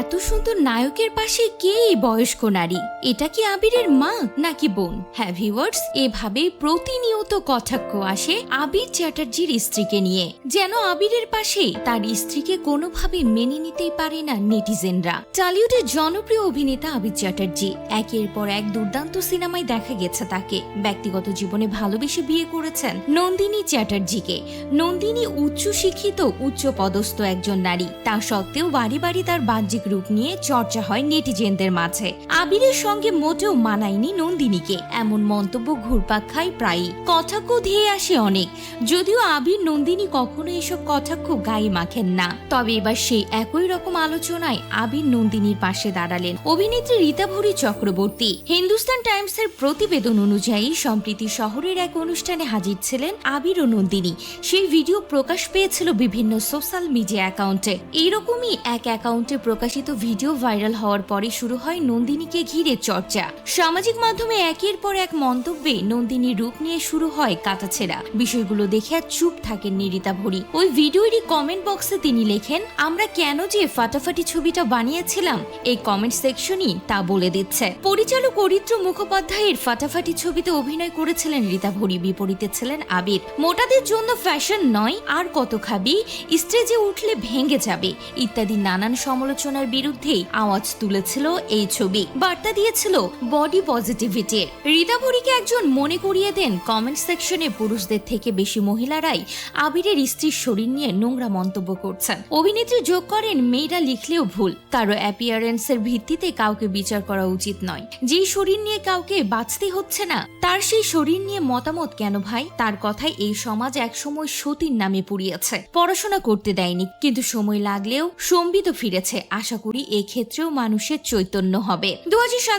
এত সুন্দর নায়কের পাশে কে এই বয়স্ক নারী? এটা কি আবিরের মা নাকি বোন? হ্যাঁ ভিউয়ার্স এভাবে প্রতিনিয়ত কটাক্ষ আসে আবির চ্যাটার্জির স্ত্রীকে নিয়ে। যেন আবিরের পাশে তার স্ত্রীকে কোনোভাবে মেনে নিতেই পারে না নেটিজেনরা। টলিউডের জনপ্রিয় অভিনেতা আবির চ্যাটার্জি। একের পর এক দুর্দান্ত সিনেমায় দেখা গেছে তাকে। ব্যক্তিগত জীবনে ভালোবেসে বিয়ে করেছেন নন্দিনী চ্যাটার্জিকে। নন্দিনী উচ্চ শিক্ষিত উচ্চ পদস্থ একজন নারী। তা সত্ত্বেও বাড়ি বাড়ি তার বাহ্যিক রূপ নিয়ে চর্চা হয় নেটিজেনদের মাঝে। আবিরের সঙ্গে মোটেও মানায়নি নন্দিনীকে। এমন মন্তব্য ঘুরপাক খায় প্রায়ই। কটাক্ষ ধেয়ে আসে অনেক। যদিও আবির নন্দিনী কখনো এসব কটাক্ষ গায়ে মাখেন না। তবে এবার সেই একই রকম আলোচনায় আবির নন্দিনীর পাশে দাঁড়ালেন অভিনেত্রী রীতা ভরি চক্রবর্তী। হিন্দুস্তান টাইমসের প্রতিবেদন অনুযায়ী, সম্প্রীতি শহরের এক অনুষ্ঠানে হাজির ছিলেন আবির ও নন্দিনী। সেই ভিডিও প্রকাশ পেয়েছিল বিভিন্ন সোশ্যাল মিডিয়া অ্যাকাউন্টে। এইরকমই এক অ্যাকাউন্টে প্রকাশিত ভিডিও ভাইরাল হওয়ার পরে শুরু হয় নন্দিনীকে ঘিরে চর্চা। সামাজিক মাধ্যমে একের পর এক মন্তব্যে নন্দিনীর রূপ নিয়ে শুরু হয় কাটাছেড়া বিষয়গুলো দেখে আর চুপ থাকেন নিরিতা ভরি। ওই ভিডিওরই কমেন্ট বক্সে তিনি লেখেন, আমরা কেন যে ফাটাফাটি ছবিটা বানিয়েছিলাম, এই কমেন্ট সেকশনই তা বলে দিচ্ছে। পরিচালক অরিত্র মুখোপাধ্যায়ের ফাটাফাটি ছবিতে অভিনয় করেছিলেন রীতা ভরি, বিপরীতে ছিলেন আবির। মোটাদের জন্য ফ্যাশন নয়, আর কত খাবি, স্টেজে উঠলে ভেঙে যাবে, ইত্যাদি নানান সমালোচনার বিরুদ্ধেই আওয়াজ তুলেছিল এই ছবি। বার্তা দিয়েছিল বডি পজিটিভিটির রীতা ভরিকে একজন মনে করিয়ে দেন কমেন্ট সেকশনে পুরুষদের থেকে বেশি মহিলারাই আবিরের স্ত্রীর শরীর নিয়ে নোংরা মন্তব্য করছেন। অভিনেত্রী যোগ করেন, মেয়েরা লিখলেও ভুল। কারও অ্যাপিয়ারেন্সের ভিত্তিতে কাউকে বিচার করা উচিত নয়। যেই শরীর নিয়ে কাউকে বাঁচতে হচ্ছে না, তার সেই শরীর নিয়ে মতামত কেন ভাই? তার কথায় এই সমাজ একসময় সতীর নামে পুড়িয়েছে। পড়াশোনা করতে দেয়নি, কিন্তু সময় লাগলেও সম্বিত ফিরেছে, আশা করি, এক্ষেত্রেও মানুষের চৈতন্য হবে। দু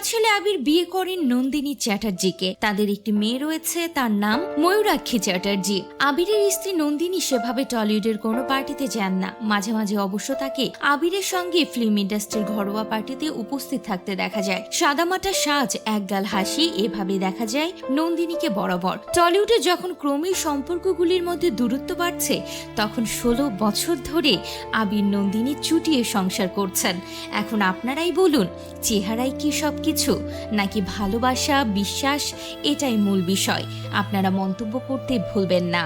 সালে আবির বিয়ে করেন নন্দিনী চ্যাটার্জিকে। তাদের একটি মেয়ে রয়েছে, তার নাম ময়ূরাক্ষী চ্যাটার্জি। আবিরের স্ত্রী নন্দিনী সেভাবে টলিউডের কোনো পার্টিতে যান না। মাঝে মাঝে অবশ্য তাকে আবিরের সঙ্গে ফিল্ম ইন্ডাস্ট্রির ঘরোয়া পার্টিতে উপস্থিত থাকতে দেখা যায়। সাদামাটা সাজ, একগাল হাসি, এভাবে দেখা যায় নন্দিনীকে বরাবর। টলিউডে যখন ক্রমেই সম্পর্কগুলির মধ্যে দূরত্ব বাড়ছে, তখন ষোলো বছর ধরে আবির নন্দিনী চুটিয়ে সংসার করছেন এখন আপনারাই বলুন চেহারাই কি সব কিছু নাকি ভালোবাসা, বিশ্বাস? এটাই মূল বিষয়। আপনারা মন্তব্য করতে ভুলবেন না।